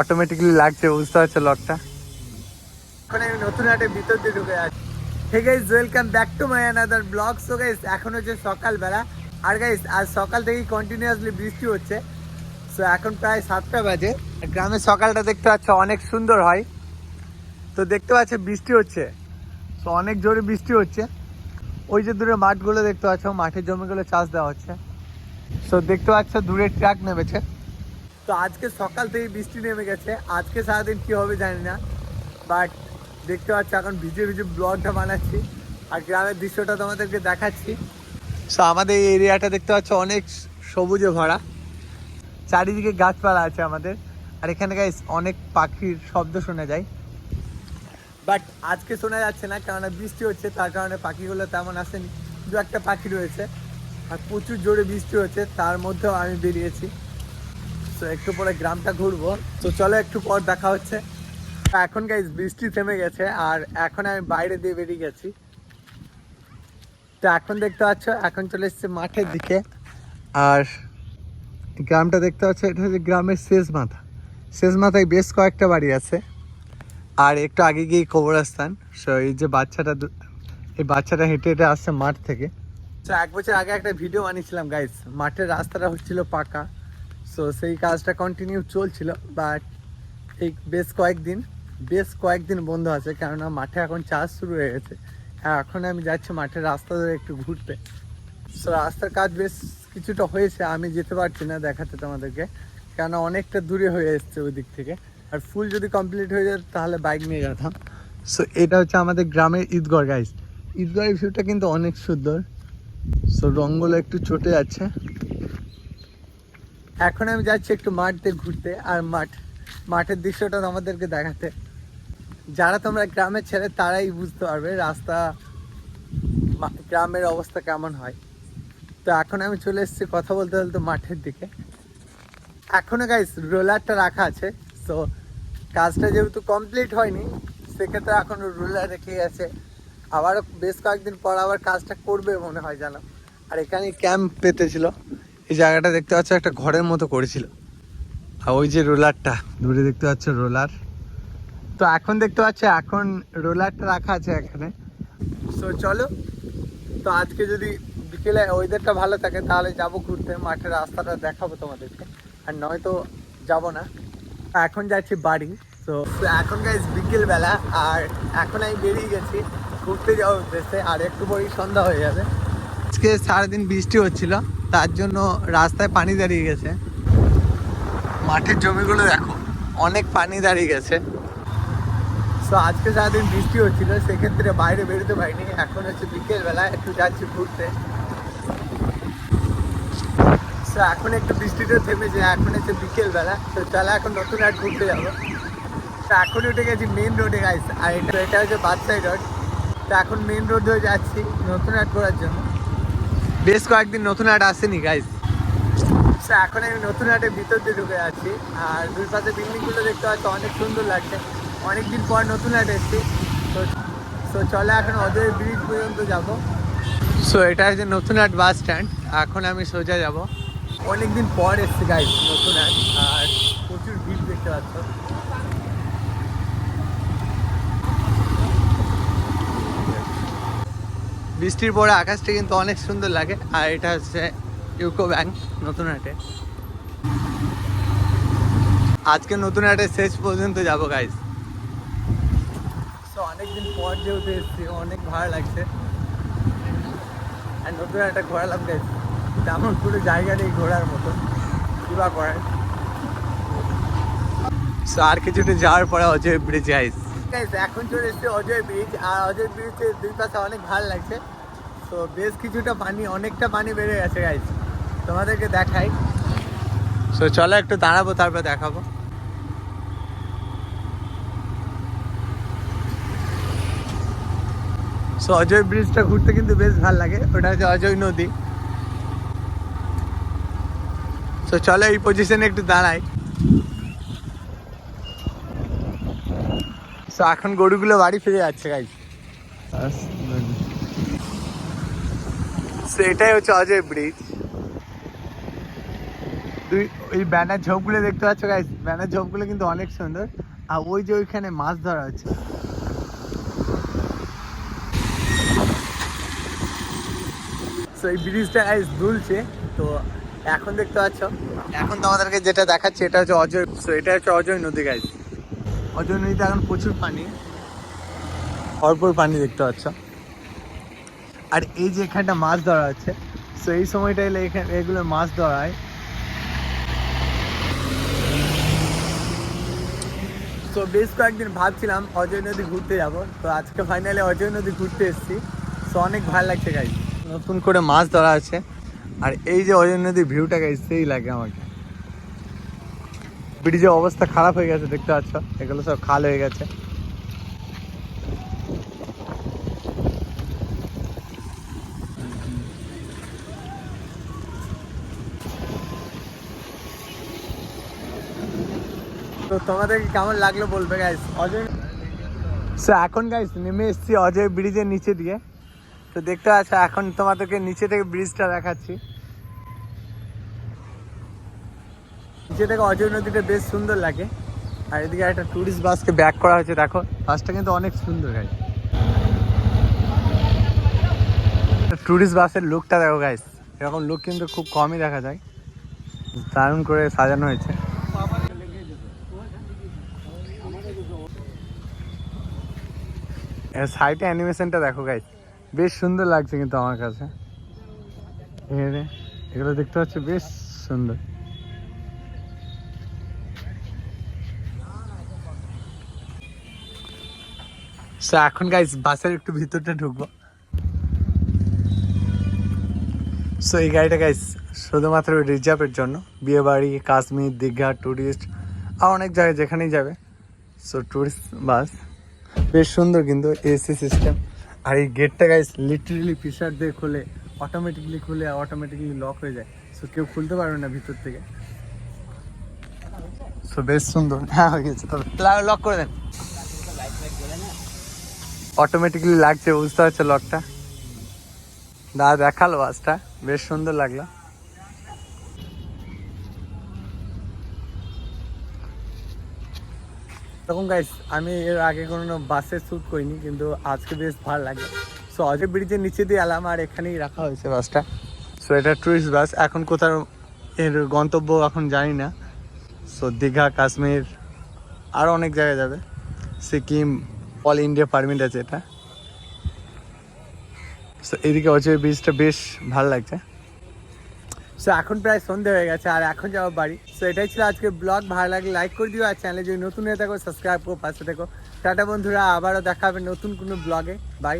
Automatically লাগছে, বুঝতে পারছ লকটা? নতুন হাটে ভিতর দিয়ে ঢুকে hey guys back to my guys এখন হচ্ছে সকালবেলা। আর গাইস সকাল থেকেই কন্টিনিউয়াসলি বৃষ্টি হচ্ছে। সো এখন প্রায় সাতটা গ্রামের সকালটা দেখতে অনেক সুন্দর হয়। তো দেখতে পাচ্ছ বৃষ্টি হচ্ছে। তো অনেক জোরে বৃষ্টি হচ্ছে। ওই যে দূরে মাঠগুলো দেখতে পাচ্ছ, মাঠের জমিগুলো চাষ দেওয়া হচ্ছে। সো দেখতে পাচ্ছ দূরে ট্রাক নেমেছে। তো আজকে সকাল থেকে বৃষ্টি নেমে গেছে। আজকে সারাদিন কি হবে জানি না বাট দেখতে পাচ্ছ এখন ভিজে ভিজে ব্লগটা বানাচ্ছি আর গ্রামের দৃশ্যটা তোমাদেরকে দেখাচ্ছি। সো আমাদের এই এরিয়াটা দেখতে পাচ্ছ অনেক সবুজে ভরা। চারিদিকে গাছপালা আছে আমাদের। আর এখানে গাইস অনেক পাখির শব্দ শোনা যায়। বাট আজকে শোনা যাচ্ছে না কারণ বৃষ্টি হচ্ছে, তার কারণে পাখিগুলো তেমন আসেনি। দু একটা পাখি রয়েছে, আর প্রচুর জোরে বৃষ্টি হচ্ছে, তার মধ্যেও আমি বেরিয়েছি। তো একটু পরে গ্রামটা ঘুরবো। তো চলো একটু পর দেখা হচ্ছে। এখন গাইজ বৃষ্টি থেমে গেছে আর এখন আমি বাইরে দিয়ে বেরিয়ে গেছি। তো এখন দেখতে পাচ্ছ, এখন চলে এসছে মাঠের দিকে। আর গ্রামটা দেখতে পাচ্ছ, এটা হচ্ছে গ্রামের শেষ মাথা শেষ মাথায় বেশ কয়েকটা বাড়ি আছে। আর একটু আগে গিয়ে কবরস্থান। সো এই যে বাচ্চাটা এই বাচ্চাটা হেঁটে হেঁটে আসছে মাঠ থেকে। তো এক বছর আগে একটা ভিডিও বানিয়েছিলাম গাইস মাঠের রাস্তাটা হচ্ছিল পাকা। সো সেই কাজটা কন্টিনিউ চলছিল বাট এই বেশ কয়েকদিন বেশ কয়েকদিন বন্ধ আছে, কেননা মাঠে এখন চাষ শুরু হয়ে গেছে। এখন আমি যাচ্ছি মাঠের রাস্তা ধরে একটু ঘুরতে। সো রাস্তার কাজ বেশ কিছুটা হয়েছে, আমি যেতে পারছি না দেখাতে তোমাদেরকে, কেননা অনেকটা দূরে হয়ে এসছে ওই দিক থেকে। আর ফুল যদি কমপ্লিট হয়ে যেত তাহলে বাইক নিয়ে যেতাম সো এটা হচ্ছে আমাদের গ্রামের ঈদগড় গাইস ঈদগড়ের ভিউটা কিন্তু অনেক সুন্দর। সো রঙগুলো একটু চটে যাচ্ছে এখন আমি যাচ্ছি একটু মাঠ দিয়ে ঘুরতে আর মাঠ, মাঠের দৃশ্যটা আমাদেরকে দেখাতে। যারা তোমরা গ্রামের ছেলে, তারাই বুঝতে পারবে রাস্তা গ্রামের অবস্থা কেমন হয়। তো এখন আমি চলে এসেছি কথা বলতে বলতে মাঠের দিকে। এখনও গাইস রোলারটা রাখা আছে তো কাজটা যেহেতু কমপ্লিট হয়নি, সেক্ষেত্রে এখনও রোলার রেখে গেছে। আবারও বেশ কয়েকদিন পর আবার কাজটা করবে মনে হয় জানো আর এখানে ক্যাম্প পেতেছিল এই জায়গাটা দেখতে পাচ্ছ একটা ঘরের মতো করেছিল। আর ওই যে রোলারটা, দূরে দেখতে পাচ্ছ রোলার। তো এখন দেখতে পাচ্ছ, এখন রোলারটা রাখা আছে এখানে। সো চলো। তো আজকে যদি বিকেলে ওয়েদারটা ভালো থাকে, তাহলে যাব ঘুরতে, মাঠের রাস্তাটা দেখাবো তোমাদেরকে। আর নয়তো যাব না। এখন যাচ্ছি বাড়ি। তো এখন গাইজ বিকেলবেলা, আর এখন আমি বেরিয়ে গেছি। ঘুরতে যাওয়ার উদ্দেশ্যে, আর একটু পরেই সন্ধ্যা হয়ে যাবে। আজকে সারাদিন বৃষ্টি হচ্ছিল। তার জন্য রাস্তায় পানি দাঁড়িয়ে গেছে। মাঠের জমিগুলো দেখো, অনেক পানি দাঁড়িয়ে গেছে। তো আজকে সারাদিন বৃষ্টি হচ্ছিল, সেক্ষেত্রে বাইরে বেরোতে পারিনি। এখন হচ্ছে বিকেল বেলা একটু যাচ্ছি ঘুরতে। তো এখন একটু বৃষ্টিটা থেমেছে, এখন হচ্ছে বিকেল বেলা তো চলো এখন নতুন হাট ঘুরতে যাব। তো এখন উঠে গেছি মেন রোডে গাইস আর এটা এটা হচ্ছে বাদশাই রোড তো এখন মেন রোড হয়ে যাচ্ছি, নতুন হাট ঘোরার জন্য। বেশ কয়েকদিন নতুন হাট আসেনি গাইস তো এখন আমি নতুন হাটের ভিতর দিয়ে ঢুকে যাচ্ছি আর দুই পাশে বিল্ডিংগুলো দেখতে পাচ্ছি, অনেক সুন্দর লাগছে। অনেকদিন পর নতুন হাট এসেছি। তো চলে এখন অজয় ব্রিজ পর্যন্ত যাব। সো এটা হচ্ছে নতুন হাট বাস স্ট্যান্ড। এখন আমি সোজা যাব। অনেকদিন পর এসছি গাইস নতুন হাট। আর প্রচুর ভিড় দেখতে পাচ্ছ। বৃষ্টির পরে আকাশটা কিন্তু অনেক সুন্দর লাগে। আর এটা হচ্ছে ইউকো ব্যাংক নতুন হাটে। আজকে নতুন হাটে শেষ পর্যন্ত যাব গাইস অনেকদিন পর যেহেতু এসেছি অনেক ভালো লাগছে। আর নতুন একটা ঘোরালাম গাইস তেমন পুরো জায়গা নেই ঘোরার মতো। কি বা করার So, আর কিছুটা যাওয়ার পরে অজয় ব্রিজ গাইস এখন চলে এসেছে অজয় ব্রিজ আর অজয় ব্রিজের দুই পাশে অনেক ভালো লাগছে। তো বেশ কিছুটা পানি, অনেকটা পানি বেড়ে গেছে গাইস তোমাদেরকে দেখাই। সো চলো একটু দাঁড়াবো, তারপর দেখাবো। সো অজয় ব্রিজটা ঘুরতে কিন্তু বেশ ভালো লাগে। ওটা হচ্ছে অজয় নদী। সো চলো এই পজিশনে একটু দাঁড়াই। সো এখন গরুগুলো বাড়ি ফিরে যাচ্ছে গাইজ সো এটাই হচ্ছে অজয় ব্রিজ তুই ওই ব্যানার ঝোপগুলো দেখতে পাচ্ছ গাইস ব্যানার ঝোপগুলো কিন্তু অনেক সুন্দর। আর ওই যে ওইখানে মাছ ধরা হচ্ছে। এই ব্রিজটা গাইস দুলছে। তো, এখন দেখতে পাচ্ছ, এখন তোমাদেরকে যেটা দেখাচ্ছে, এটা হচ্ছে অজয় তো এটা হচ্ছে অজয় নদী গাইস অজয় নদীতে এখন প্রচুর পানি। ভরপুর পানি দেখতে পাচ্ছ। আর এই যে এখানটা মাছ ধরা হচ্ছে তো এই সময়টা এলে এখানে এগুলো মাছ ধরায়। তো বেশ কয়েকদিন ভাবছিলাম অজয় নদী ঘুরতে যাব, তো আজকে ফাইনালি অজয় নদী ঘুরতে এসেছি। তো অনেক ভালো লাগছে গাই নতুন করে মাছ ধরা আছে আর এই যে অজয় নদীর ভিউটা গাই সেই লাগে আমাকে। ব্রিজের অবস্থা খারাপ হয়ে গেছে, দেখতে পাচ্ছ? এগুলো সব খাল হয়ে গেছে। তো তোমাদেরকে কেমন লাগল বলবে গাইস অজয় সো এখন গাইস নেমে এসেছি অজয় ব্রিজের নিচে দিয়ে। তো দেখতে পাচ্ছ এখন তোমাদেরকে নিচে থেকে ব্রিজটা দেখাচ্ছি। নিচে থেকে অজয় নদীটা বেশ সুন্দর লাগে। আর এদিকে একটা টুরিস্ট বাসকে ব্যাক করা হয়েছে দেখো। বাসটা কিন্তু অনেক সুন্দর গাইস টুরিস্ট বাসের লুকটা দেখো গাইস এরকম লুক কিন্তু খুব কমই দেখা যায়। দারুণ করে সাজানো হয়েছে। সাইটে অ্যানিমেশনটা দেখো গাইস বেশ সুন্দর লাগছে কিন্তু আমার কাছে। এগুলো দেখতে পাচ্ছি, বেশ সুন্দর। সো এখন গাইস বাসের একটু ভিতরটা ঢুকবো। সো এই গাড়িটা গাইস শুধুমাত্র রিজার্ভের জন্য। বিয়ে বাড়ি কাশ্মীর, দীঘা ট্যুরিস্ট আর অনেক জায়গায় যেখানেই যাবে। সো ট্যুরিস্ট বাস বেশ সুন্দর কিন্তু এসি সিস্টেম। আর এই গেটটা গাইস লিটারেলি পিসার দিয়ে খুলে অটোমেটিকলি খুলে অটোমেটিকলি লক হয়ে যায়। সো কেউ খুলতে পারবে না ভিতর থেকে। সো বেশ সুন্দর। হ্যাঁ হয়ে গেছে। তবে লক করে দেন। অটোমেটিকলি লাগছে, বুঝতে পারছ লকটা দাদা, দেখাল বাসটা বেশ সুন্দর লাগল। তখন গাইস আমি এর আগে কোনো বাসে শ্যুট করিনি, কিন্তু আজকে বেশ ভালো লাগে। সো অজয় ব্রিজের নিচে দিয়ে এলাম আর এখানেই রাখা হয়েছে বাসটা সো এটা টুরিস্ট বাস এখন কোথাও এর গন্তব্য এখন জানি না। সো দীঘা, কাশ্মীর আরও অনেক জায়গায় যাবে। সিকিম অল ইন্ডিয়া পারমিট আছে এটা। সো এদিকে অজয় ব্রিজটা বেশ ভালো লাগছে। সো এখন প্রায় সন্ধে হয়ে গেছে, আর এখন যাব বাড়ি। সো এটাই ছিল আজকে ব্লগ ভালো লাগলে লাইক করে দিও, আর চ্যানেলে যদি নতুন হয়ে থাকো সাবস্ক্রাইব করো, পাশে থেকো। টাটা বন্ধুরা, আবারও দেখা হবে নতুন কোনো ব্লগে বাই